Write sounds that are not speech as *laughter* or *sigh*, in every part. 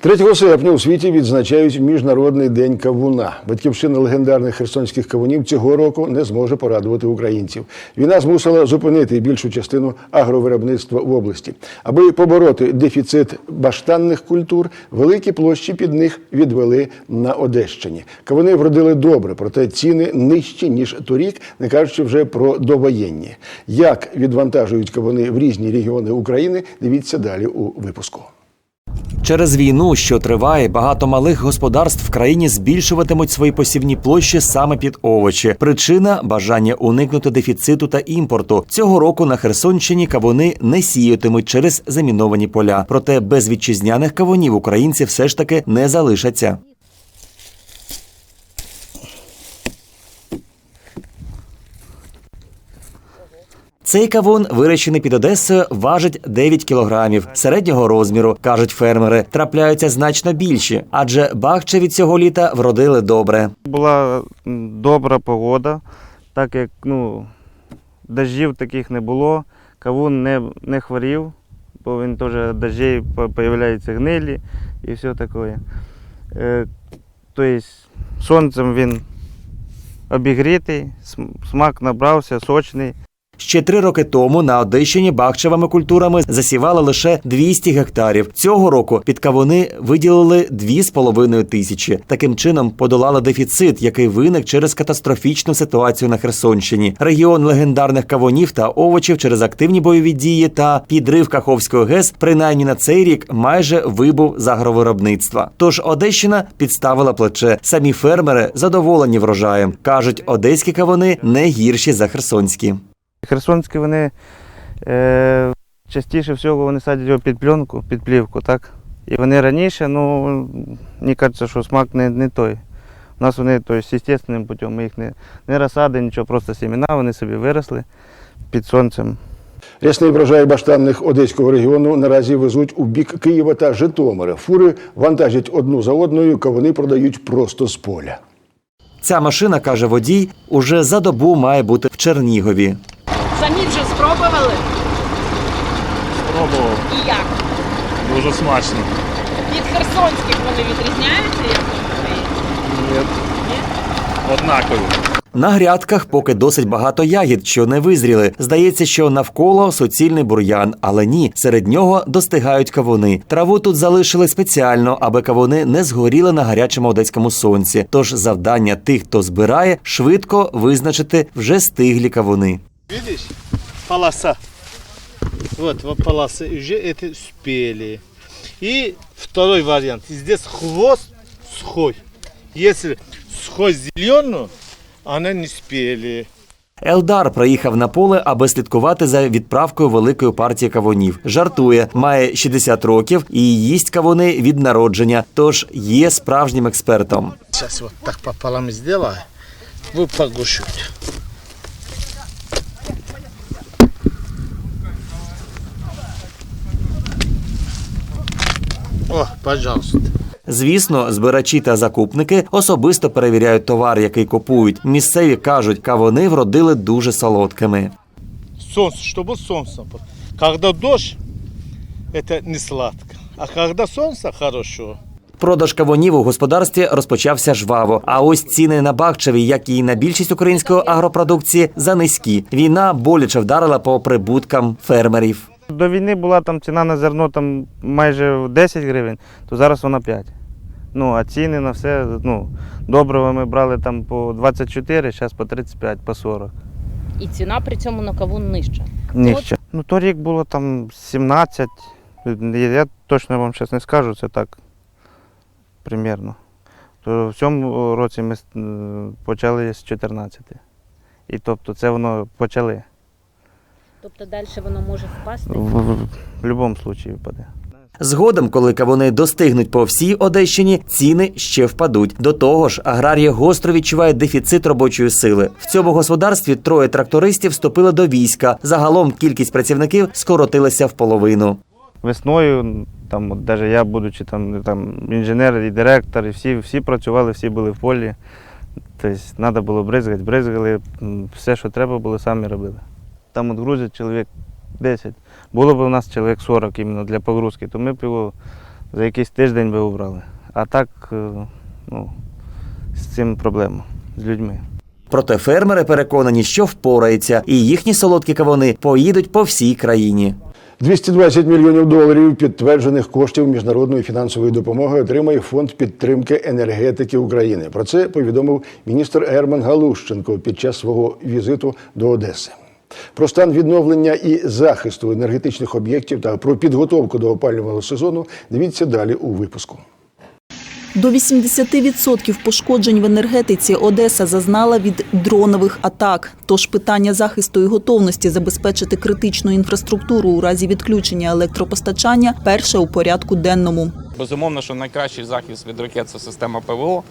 3 серпня у світі відзначають Міжнародний день кавуна. Батьківщина легендарних херсонських кавунів цього року не зможе порадувати українців. Війна змусила зупинити більшу частину агровиробництва в області. Аби побороти дефіцит баштанних культур, великі площі під них відвели на Одещині. Кавуни вродили добре, проте ціни нижчі ніж торік, не кажучи вже про довоєнні. Як відвантажують кавуни в різні регіони України, дивіться далі у випуску. Через війну, що триває, багато малих господарств в країні збільшуватимуть свої посівні площі саме під овочі. Причина бажання уникнути дефіциту та імпорту. Цього року на Херсонщині кавуни не сіятимуть через заміновані поля. Проте без вітчизняних кавунів українці все ж таки не залишаться. Цей кавун, вирощений під Одесою, важить 9 кілограмів середнього розміру, кажуть фермери. Трапляються значно більші, адже бахче від цього літа вродили добре. Була добра погода, так як ну, дождів таких не було, кавун не, не хворів, бо він теж дождей з'являються гнилі і все таке. Тобто сонцем він обігрітий, смак набрався, сочний. Ще три роки тому на Одещині бахчевими культурами засівали лише 200 гектарів. Цього року під кавуни виділили 2,5 тисячі. Таким чином подолали дефіцит, який виник через катастрофічну ситуацію на Херсонщині. Регіон легендарних кавунів та овочів через активні бойові дії та підрив Каховської ГЕС, принаймні на цей рік, майже вибув з агровиробництва. Тож Одещина підставила плече. Самі фермери задоволені врожаєм. кажуть, одеські кавуни не гірші за херсонські. Херсонські вони е, частіше всього вони садять його під пленку, під плівку, так? І вони раніше, ну, мені кажеться, що смак не, не той. У нас вони то естественним путем, ми їх не, не розсади, нічого, просто сімена, вони собі виросли під сонцем. Рясний врожай баштанних одеського регіону наразі везуть у бік Києва та Житомира. Фури вантажать одну за одною, кавуни продають просто з поля. Ця машина, каже водій, уже за добу має бути в Чернігові. Самі вже Пробував. і як? Дуже смачно. Від херсонських вони відрізняються, як вони? Ні. Однакові. На грядках поки досить багато ягід, що не визріли. Здається, що навколо суцільний бур'ян, але ні, серед нього достигають кавуни. Траву тут залишили спеціально, аби кавуни не згоріли на гарячому одеському сонці. Тож завдання тих, хто збирає, швидко визначити вже стиглі кавуни. Видишь? Полоса. Вот, вот полоса. И Уже это успели. И второй вариант. Здесь хвост сухой. Если сухой зеленый, она не спели. Елдар приїхав на поле, аби слідкувати за відправкою великої партії кавунів. Жартує, має 60 років і їсть кавуни від народження, тож є справжнім експертом. Сейчас вот так пополам сделаю. Вы погушите. О, пожалуйста. Звісно, збирачі та закупники особисто перевіряють товар, який купують. Місцеві кажуть, кавуни вродили дуже солодкими. Солнце, чтобы солнце. было. Когда дождь, это не сладко. А когда солнце, хорошо. Продаж кавунів у господарстві розпочався жваво. А ось ціни на бахчеві, як і на більшість української агропродукції, занизькі. Війна боляче вдарила по прибуткам фермерів. До війни була там ціна на зерно там майже 10 гривень, то зараз вона 5. Ну, а ціни на все, ну, добрива ми брали там по 24, зараз по 35, по 40. І ціна при цьому на кавун нижча. Нижче. Ну, торік було там 17. Я точно вам зараз не скажу, це так примірно. То в цьому році ми почали з 14. І тобто це воно почали. Тобто далі воно може впасти. В, в, в будь-якому випадку випаде. Згодом, коли кавуни достигнуть по всій Одещині, ціни ще впадуть. До того ж, аграрії гостро відчувають дефіцит робочої сили. В цьому господарстві троє трактористів вступили до війська. Загалом кількість працівників скоротилася в половину. Весною, там, от, навіть я, будучи там, там, інженер і директор, і всі, всі працювали, всі були в полі. Тобто треба було бризгати, бризгали, все, що треба було, самі робили. Там от грузять чоловік 10. Було б у нас чоловік 40 іменно для погрузки, то ми б його за якийсь тиждень би убрали. А так е, ну, з цим проблема з людьми. Проте фермери переконані, що впораються, і їхні солодкі кавуни поїдуть по всій країні. 220 мільйонів доларів підтверджених коштів міжнародної фінансової допомоги отримає фонд підтримки енергетики України. Про це повідомив міністр Герман Галущенко під час свого візиту до Одеси. Про стан відновлення і захисту енергетичних об'єктів та про підготовку до опалювального сезону дивіться далі у випуску. До 80% пошкоджень в енергетиці Одеса зазнала від дронових атак. Тож питання захисту і готовності забезпечити критичну інфраструктуру у разі відключення електропостачання перше у порядку денному. Безумовно, що найкращий захист від ракет це система ПВО.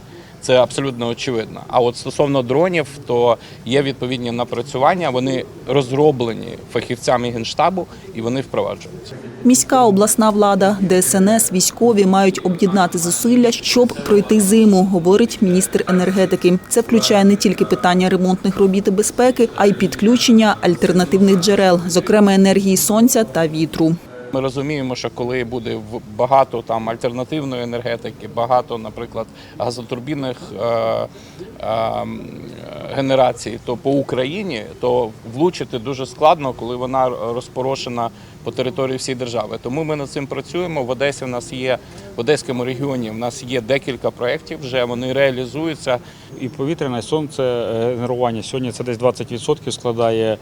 Це абсолютно очевидно. А от стосовно дронів, то є відповідні напрацювання. Вони розроблені фахівцями генштабу і вони впроваджуються. Міська обласна влада, ДСНС, військові мають об'єднати зусилля, щоб пройти зиму, говорить міністр енергетики. Це включає не тільки питання ремонтних робіт і безпеки, а й підключення альтернативних джерел, зокрема енергії сонця та вітру. Ми розуміємо, що коли буде багато там альтернативної енергетики, багато, наприклад, газотурбінних е, е, генерацій, то по Україні то влучити дуже складно, коли вона розпорошена по території всієї держави. Тому ми над цим працюємо. В Одесі в нас є в Одеському регіоні. В нас є декілька проєктів. Вже вони реалізуються. і повітряне, сонце е, генерування. Сьогодні це десь 20% складає.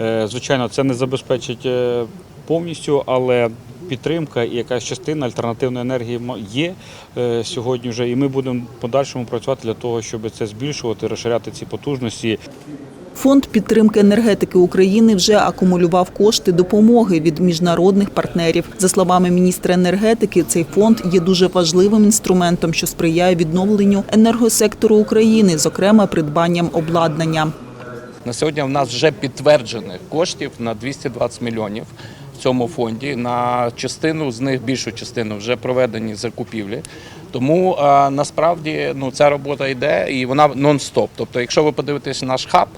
Е, Звичайно, це не забезпечить е, повністю, але підтримка і якась частина альтернативної енергії є е, сьогодні вже. І ми будемо подальшому працювати для того, щоб це збільшувати, розширяти ці потужності. Фонд підтримки енергетики України вже акумулював кошти допомоги від міжнародних партнерів. За словами міністра енергетики, цей фонд є дуже важливим інструментом, що сприяє відновленню енергосектору України, зокрема придбанням обладнання. На сьогодні в нас вже підтверджених коштів на 220 мільйонів цьому фонді. На частину з них більшу частину вже проведені закупівлі. Тому насправді ну ця робота йде і вона нон-стоп. Тобто, якщо ви подивитесь наш хаб,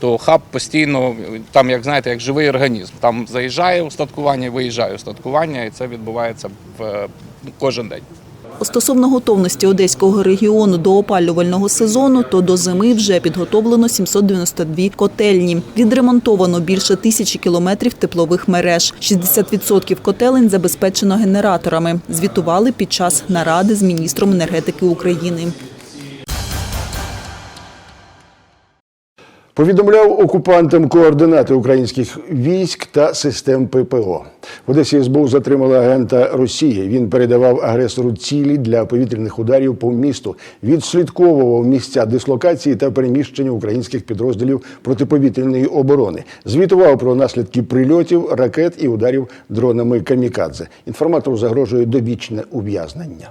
то хаб постійно там, як знаєте, як живий організм. Там заїжджає устаткування, виїжджає устаткування, і це відбувається в кожен день. Стосовно готовності одеського регіону до опалювального сезону, то до зими вже підготовлено 792 котельні. Відремонтовано більше тисячі кілометрів теплових мереж. 60% котелень забезпечено генераторами. Звітували під час наради з міністром енергетики України. Повідомляв окупантам координати українських військ та систем ППО. В Одесі СБУ затримали агента Росії. Він передавав агресору цілі для повітряних ударів по місту, відслідковував місця дислокації та переміщення українських підрозділів протиповітряної оборони. Звітував про наслідки прильотів, ракет і ударів дронами камікадзе. Інформатору загрожує довічне ув'язнення.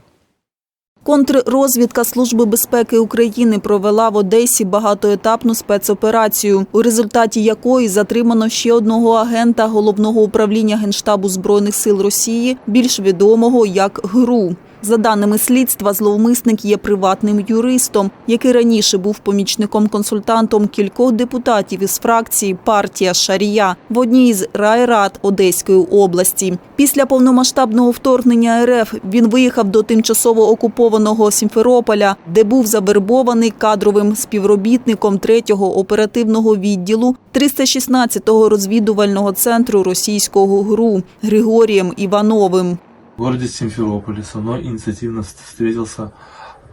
Контррозвідка Служби безпеки України провела в Одесі багатоетапну спецоперацію, у результаті якої затримано ще одного агента головного управління Генштабу збройних сил Росії, більш відомого як ГРУ. За даними слідства, зловмисник є приватним юристом, який раніше був помічником-консультантом кількох депутатів із фракції партія Шарія в одній з райрад Одеської області. Після повномасштабного вторгнення РФ він виїхав до тимчасово окупованого Сімферополя, де був завербований кадровим співробітником 3-го оперативного відділу 316-го розвідувального центру російського ГРУ Григорієм Івановим. Городе Симферополе со мной инициативно вст- встретился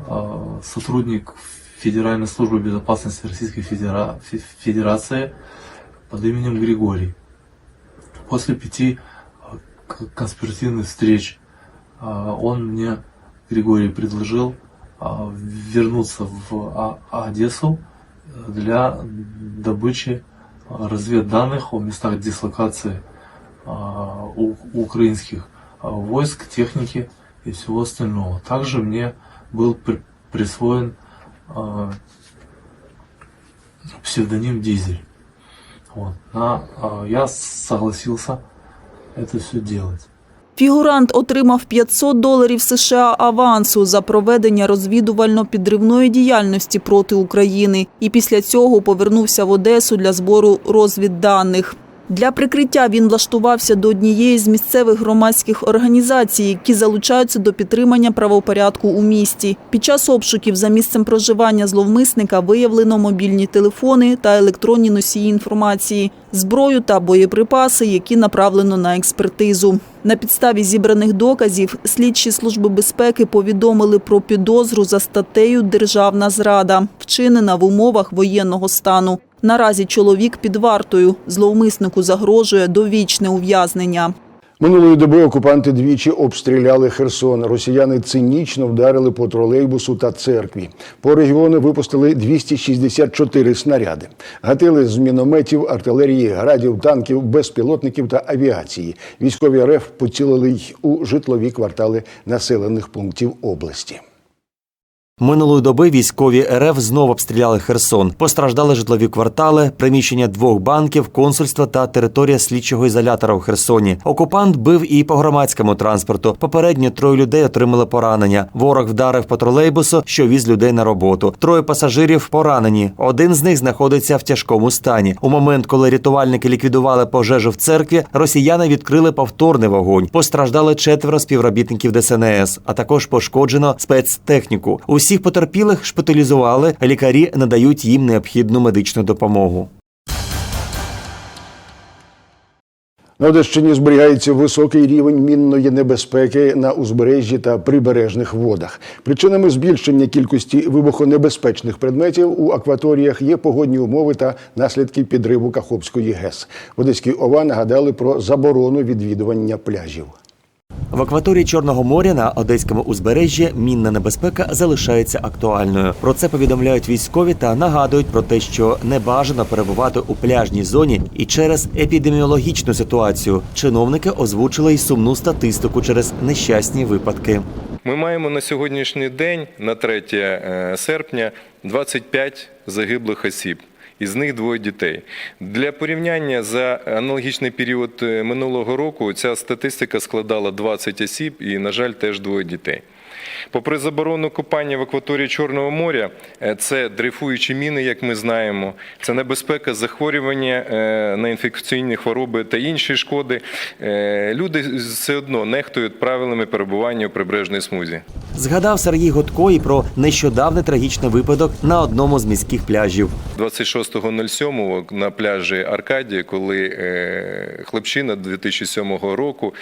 э, сотрудник Федеральной службы безопасности Российской Федера- Фе- Федерации под именем Григорий. После пяти к- конспиративных встреч э, он мне, Григорий, предложил э, вернуться в А- Одессу для добычи разведданных о местах дислокации украинских войск, техники и всего остального. Также мне был при- присвоен э, псевдоним Дизель. Вот. На, э, я согласился это все делать. Фігурант отримав 500 доларів США авансу за проведення розвідувально-підривної діяльності проти України і після цього повернувся в Одесу для збору розвідданих. Для прикриття він влаштувався до однієї з місцевих громадських організацій, які залучаються до підтримання правопорядку у місті. Під час обшуків за місцем проживання зловмисника виявлено мобільні телефони та електронні носії інформації, зброю та боєприпаси, які направлено на експертизу. На підставі зібраних доказів слідчі служби безпеки повідомили про підозру за статтею Державна зрада, вчинена в умовах воєнного стану. Наразі чоловік під вартою. Зловмиснику загрожує довічне ув'язнення. Минулої доби окупанти двічі обстріляли Херсон. Росіяни цинічно вдарили по тролейбусу та церкві. По регіону випустили 264 снаряди. Гатили з мінометів, артилерії, градів, танків, безпілотників та авіації. Військові РФ поцілили й у житлові квартали населених пунктів області. Минулої доби військові РФ знову обстріляли Херсон. Постраждали житлові квартали, приміщення двох банків, консульства та територія слідчого ізолятора у Херсоні. Окупант бив і по громадському транспорту. Попередньо троє людей отримали поранення. Ворог вдарив по тролейбусу, що віз людей на роботу. Троє пасажирів поранені. Один з них знаходиться в тяжкому стані. У момент, коли рятувальники ліквідували пожежу в церкві, росіяни відкрили повторний вогонь. Постраждали четверо співробітників ДСНС, а також пошкоджено спецтехніку. Усіх потерпілих шпиталізували. Лікарі надають їм необхідну медичну допомогу. На Одещині зберігається високий рівень мінної небезпеки на узбережжі та прибережних водах. Причинами збільшення кількості вибухонебезпечних предметів у акваторіях є погодні умови та наслідки підриву Каховської ГЕС. В Одеській ОВА нагадали про заборону відвідування пляжів. В акваторії Чорного моря на одеському узбережжі мінна небезпека залишається актуальною. Про це повідомляють військові та нагадують про те, що не бажано перебувати у пляжній зоні і через епідеміологічну ситуацію. Чиновники озвучили й сумну статистику через нещасні випадки. Ми маємо на сьогоднішній день, на 3 е, серпня, 25 загиблих осіб. Із них двоє дітей. Для порівняння за аналогічний період е, минулого року ця статистика складала 20 осіб і, на жаль, теж двоє дітей. Попри заборону купання в акваторії Чорного моря, е, це дрейфуючі міни, як ми знаємо, це небезпека захворювання е, на інфекційні хвороби та інші шкоди. Е, Люди все одно нехтують правилами перебування у прибережній смузі. Згадав Сергій Гудко і про нещодавний трагічний випадок на одному з міських пляжів. 26.07 на пляжі Аркадії, коли хлопчина 2007 року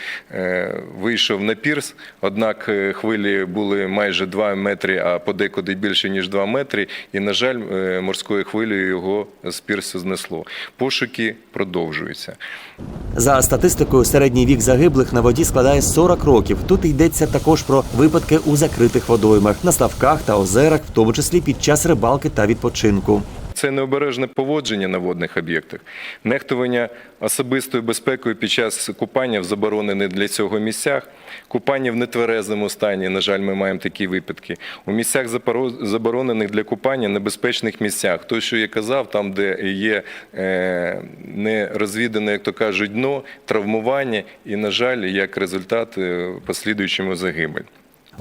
вийшов на пірс, однак хвилі були майже 2 метри, а подекуди більше ніж 2 метри, і, на жаль, е, морською хвилею його з пірсу знесло. Пошуки продовжуються. За статистикою, середній вік загиблих на воді складає 40 років. Тут йдеться також про випадки у закритих водоймах, на ставках та озерах, в тому числі під час рибалки та відпочинку. Це необережне поводження на водних об'єктах, нехтування особистою безпекою під час купання в заборонених для цього місцях, купання в нетверезому стані. На жаль, ми маємо такі випадки. У місцях заборонених для купання, небезпечних місцях. То, що я казав, там, де є е, не розвідане, як то кажуть, дно, травмування і, на жаль, як результат е, послідуючому загибель.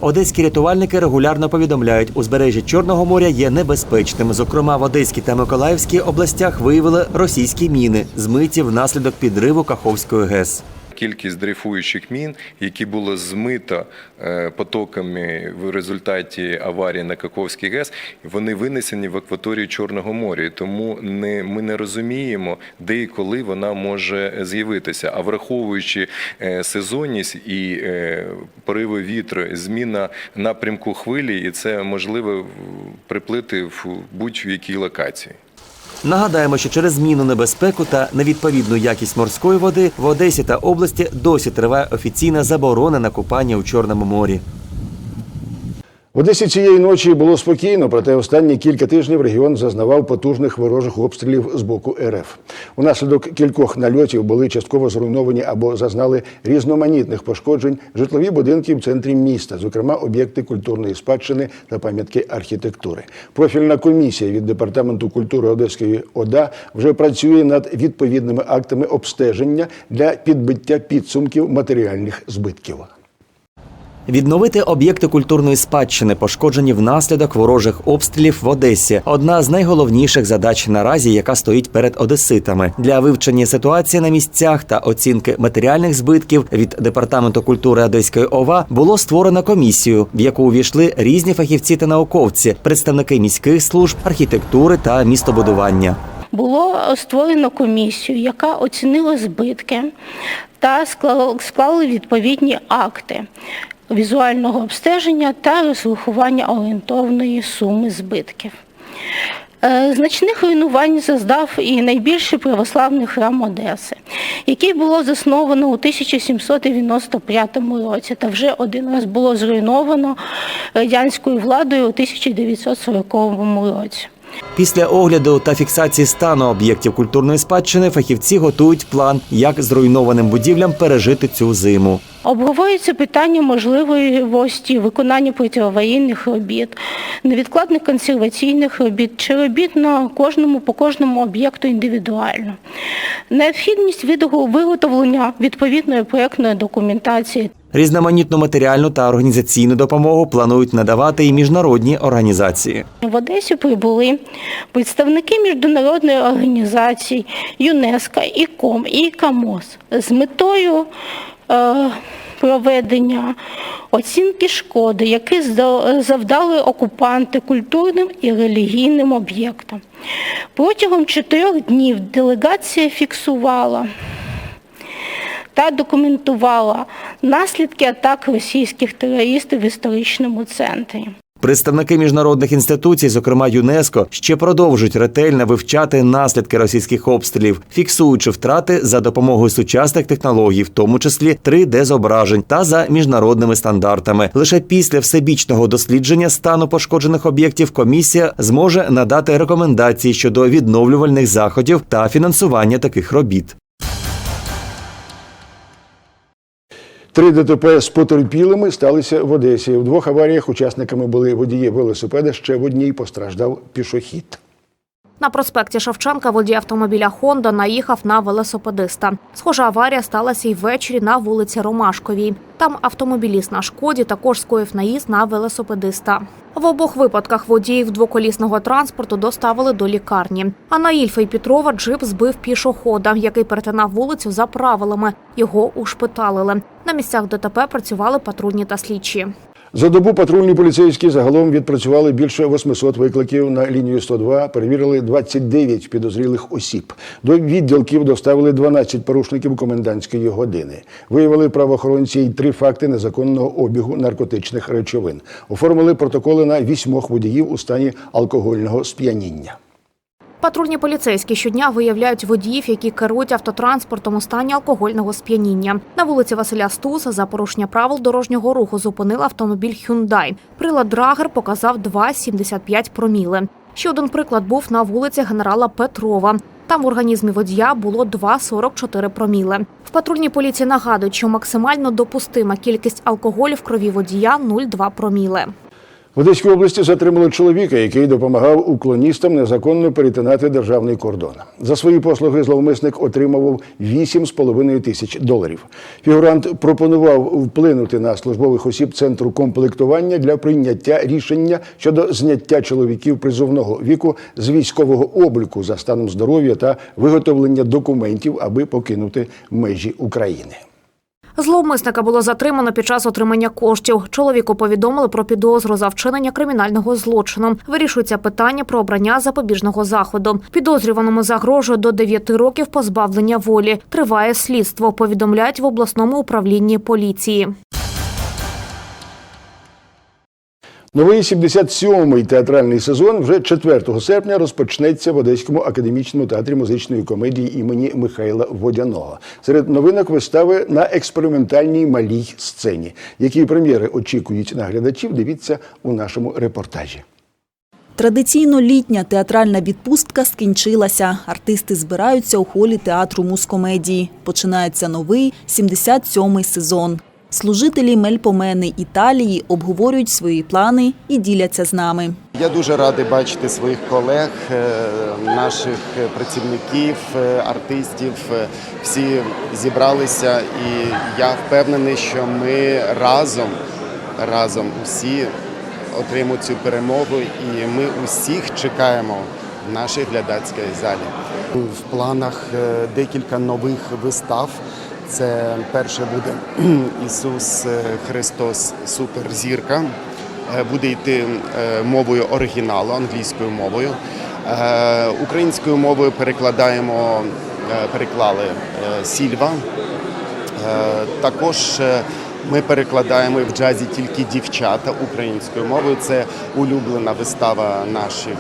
Одеські рятувальники регулярно повідомляють, узбережжя Чорного моря є небезпечним. Зокрема, в Одеській та Миколаївській областях виявили російські міни, змиті внаслідок підриву Каховської ГЕС. Кількість дрейфуючих мін, які було змито е, потоками в результаті аварії на Каковській ГЕС, вони винесені в акваторію Чорного моря. Тому не, ми не розуміємо, де і коли вона може з'явитися. А враховуючи е, сезонність і е, пориви вітру, зміна напрямку хвилі, і це можливо приплити в будь-якій локації. Нагадаємо, що через зміну небезпеку та невідповідну якість морської води в Одесі та області досі триває офіційна заборона на купання у Чорному морі. В Одесі цієї ночі було спокійно, проте останні кілька тижнів регіон зазнавав потужних ворожих обстрілів з боку РФ. Унаслідок кількох нальотів були частково зруйновані або зазнали різноманітних пошкоджень житлові будинки в центрі міста, зокрема об'єкти культурної спадщини та пам'ятки архітектури. Профільна комісія від департаменту культури Одеської ОДА вже працює над відповідними актами обстеження для підбиття підсумків матеріальних збитків. Відновити об'єкти культурної спадщини, пошкоджені внаслідок ворожих обстрілів в Одесі, одна з найголовніших задач наразі, яка стоїть перед одеситами. Для вивчення ситуації на місцях та оцінки матеріальних збитків від департаменту культури Одеської ОВА було створено комісію, в яку увійшли різні фахівці та науковці, представники міських служб, архітектури та містобудування. було створено комісію, яка оцінила збитки та склали відповідні акти візуального обстеження та розрахування орієнтовної суми збитків. Е, Значних руйнувань зазнав і найбільший православний храм Одеси, який було засновано у 1795 році та вже один раз було зруйновано радянською владою у 1940 році. Після огляду та фіксації стану об'єктів культурної спадщини фахівці готують план, як зруйнованим будівлям пережити цю зиму. Обговорюється питання можливості виконання протиаварійних робіт, невідкладних консерваційних робіт чи робіт на кожному по кожному об'єкту індивідуально. Необхідність виготовлення відповідної проєктної документації Різноманітну матеріальну та організаційну допомогу планують надавати і міжнародні організації. В Одесі прибули представники міжнародної організації ЮНЕСКО, ІКОМ і КАМОС з метою е, проведення оцінки шкоди, які завдали окупанти культурним і релігійним об'єктам. Протягом чотирьох днів делегація фіксувала та документувала наслідки атак російських терористів в історичному центрі. Представники міжнародних інституцій, зокрема ЮНЕСКО, ще продовжують ретельно вивчати наслідки російських обстрілів, фіксуючи втрати за допомогою сучасних технологій, в тому числі 3D-зображень та за міжнародними стандартами. Лише після всебічного дослідження стану пошкоджених об'єктів комісія зможе надати рекомендації щодо відновлювальних заходів та фінансування таких робіт. Три ДТП з потерпілими сталися в Одесі. В двох аваріях учасниками були водії велосипеда. Ще в одній постраждав пішохід. На проспекті Шевченка водій автомобіля Хонда наїхав на велосипедиста. Схожа аварія сталася й ввечері на вулиці Ромашковій. Там автомобіліст на шкоді також скоїв наїзд на велосипедиста. В обох випадках водіїв двоколісного транспорту доставили до лікарні. А на Ільфа і Петрова джип збив пішохода, який перетинав вулицю за правилами. Його ушпиталили. На місцях ДТП працювали патрульні та слідчі. За добу патрульні поліцейські загалом відпрацювали більше 800 викликів на лінію 102, перевірили 29 підозрілих осіб. До відділків доставили 12 порушників комендантської години. Виявили правоохоронці й три факти незаконного обігу наркотичних речовин. Оформили протоколи на вісьмох водіїв у стані алкогольного сп'яніння. Патрульні поліцейські щодня виявляють водіїв, які керують автотранспортом у стані алкогольного сп'яніння. На вулиці Василя Стуса за порушення правил дорожнього руху зупинили автомобіль Hyundai. Прилад Драгер показав 2,75 проміли. Ще один приклад був на вулиці генерала Петрова. Там в організмі водія було 2,44 проміли. В патрульній поліції нагадують, що максимально допустима кількість алкоголю в крові водія 0,2 проміли. В Одеській області затримали чоловіка, який допомагав уклоністам незаконно перетинати державний кордон. За свої послуги зловмисник отримував 8,5 тисяч доларів. Фігурант пропонував вплинути на службових осіб центру комплектування для прийняття рішення щодо зняття чоловіків призовного віку з військового обліку за станом здоров'я та виготовлення документів, аби покинути межі України. Зловмисника було затримано під час отримання коштів. Чоловіку повідомили про підозру за вчинення кримінального злочину. Вирішується питання про обрання запобіжного заходу. Підозрюваному загрожує до 9 років позбавлення волі. Триває слідство. Повідомляють в обласному управлінні поліції. Новий 77-й театральний сезон вже 4 серпня розпочнеться в Одеському академічному театрі музичної комедії імені Михайла Водяного. Серед новинок вистави на експериментальній малій сцені. Які прем'єри очікують на глядачів, дивіться у нашому репортажі. Традиційно літня театральна відпустка скінчилася. Артисти збираються у холі театру мускомедії. Починається новий 77-й сезон. Служителі Мельпомени Італії обговорюють свої плани і діляться з нами. Я дуже радий бачити своїх колег, е, наших працівників, е, артистів. Е, Всі зібралися, і я впевнений, що ми разом, разом усі отримаємо цю перемогу, і ми усіх чекаємо в нашій глядацькій залі. В планах декілька нових вистав. Це перше буде *clears throat* Ісус е, Христос Суперзірка. Е, буде йти е, мовою оригіналу, англійською мовою. Українською мовою перекладаємо, переклали Сільва. Також ми перекладаємо в джазі тільки дівчата українською мовою. Це улюблена вистава наших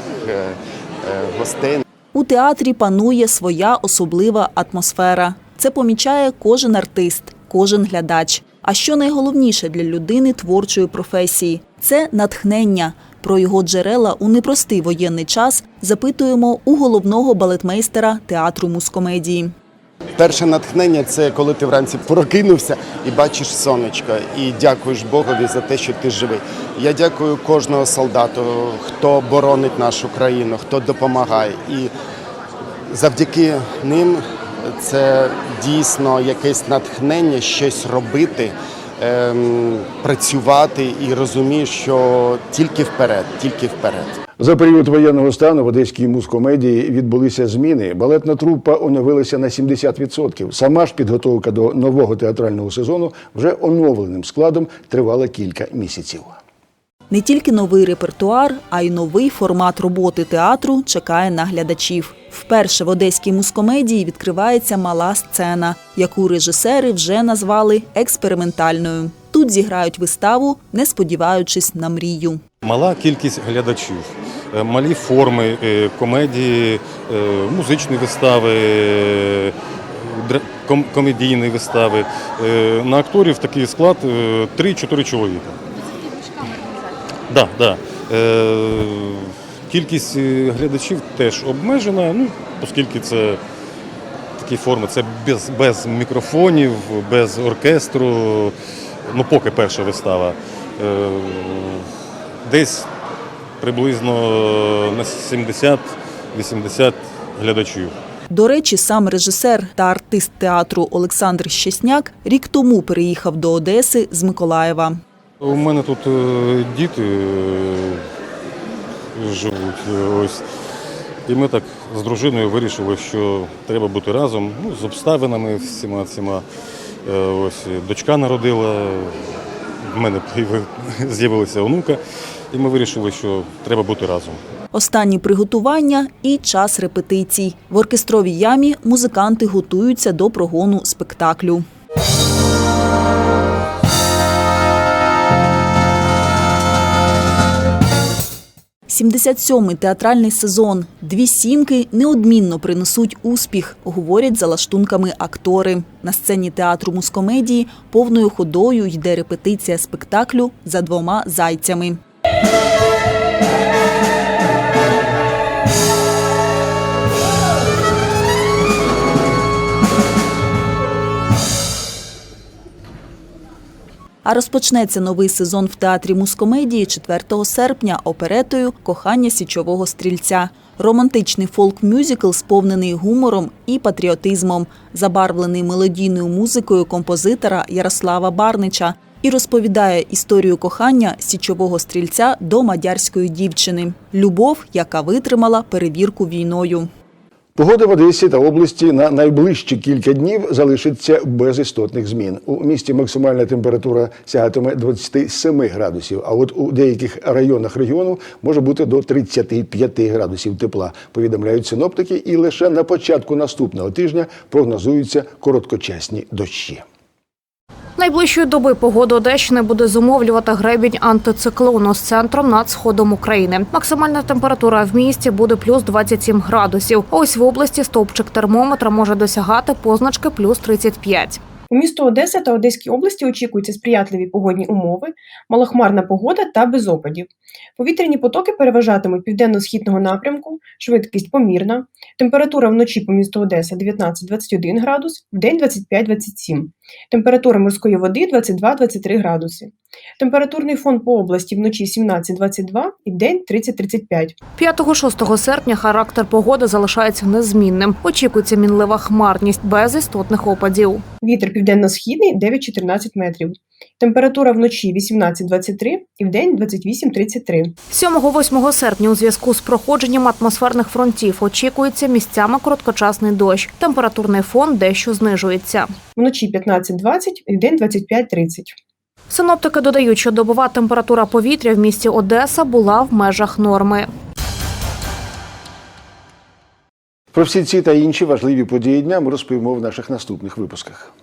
гостей. У театрі панує своя особлива атмосфера. Це помічає кожен артист, кожен глядач. А що найголовніше для людини творчої професії це натхнення. Про його джерела у непростий воєнний час запитуємо у головного балетмейстера театру мускомедії. Перше натхнення це коли ти вранці прокинувся і бачиш сонечко, і дякуєш Богові за те, що ти живий. Я дякую кожного солдату, хто боронить нашу країну, хто допомагає. І завдяки ним це дійсно якесь натхнення щось робити, ем, працювати і розумієш, що тільки вперед, тільки вперед. За період воєнного стану в одеській мускомедії відбулися зміни. Балетна трупа оновилася на 70%. Сама ж підготовка до нового театрального сезону вже оновленим складом тривала кілька місяців. Не тільки новий репертуар, а й новий формат роботи театру чекає на глядачів. Вперше в одеській мускомедії відкривається мала сцена, яку режисери вже назвали експериментальною. Тут зіграють виставу, не сподіваючись на мрію. Мала кількість глядачів, е, малі форми е, комедії, е, музичні вистави, комедійні вистави. На акторів такий склад е, 3-4 чоловіка. Да, да. Е, Кількість е, глядачів теж обмежена, ну, оскільки це такі форми, це без, без мікрофонів, без оркестру. Ну, поки перша вистава. Е, Десь приблизно на 70-80 глядачів. До речі, сам режисер та артист театру Олександр Щесняк рік тому переїхав до Одеси з Миколаєва. У мене тут е, діти е, живуть. е, Ось. І ми так з дружиною вирішили, що треба бути разом ну, з обставинами всіма всіма. Ось дочка народила, в мене з'явилася онука, і ми вирішили, що треба бути разом. Останні приготування і час репетицій. В оркестровій ямі музиканти готуються до прогону спектаклю. «77-й театральний сезон. Дві сімки неодмінно принесуть успіх, говорять за лаштунками актори. На сцені театру мускомедії повною ходою йде репетиція спектаклю за двома зайцями. А розпочнеться новий сезон в театрі мускомедії 4 серпня оперетою Кохання січового стрільця. Романтичний фолк-мюзикл, сповнений гумором і патріотизмом, забарвлений мелодійною музикою композитора Ярослава Барнича і розповідає історію кохання січового стрільця до мадярської дівчини. Любов, яка витримала перевірку війною. Погода в Одесі та області на найближчі кілька днів залишиться без істотних змін. У місті максимальна температура сягатиме 27 градусів, а от у деяких районах регіону може бути до 35 градусів тепла, повідомляють синоптики, і лише на початку наступного тижня прогнозуються короткочасні дощі. Найближчої доби погоду Одещини буде зумовлювати гребінь антициклону з центром над сходом України. Максимальна температура в місті буде плюс 27 градусів. Ось в області стовпчик термометра може досягати позначки плюс 35. У місто Одеса та Одеській області очікуються сприятливі погодні умови, малохмарна погода та без опадів. Повітряні потоки переважатимуть південно-східного напрямку, швидкість помірна, температура вночі по місту Одеса 19-21 градус, вдень 25-27. Температура морської води 22-23 градуси. Температурний фон по області вночі 17-22 і вдень 30-35. 5-6 серпня характер погоди залишається незмінним. Очікується мінлива хмарність без істотних опадів. Вітер південно-східний 9-14 метрів. Температура вночі 18-23 і вдень 28-33. 7-8 серпня у зв'язку з проходженням атмосферних фронтів очікується місцями короткочасний дощ. Температурний фон дещо знижується. Вночі 15-20 і вдень 25-30. Синоптики додають, що добова температура повітря в місті Одеса була в межах норми. Про всі ці та інші важливі події дня ми розповімо в наших наступних випусках.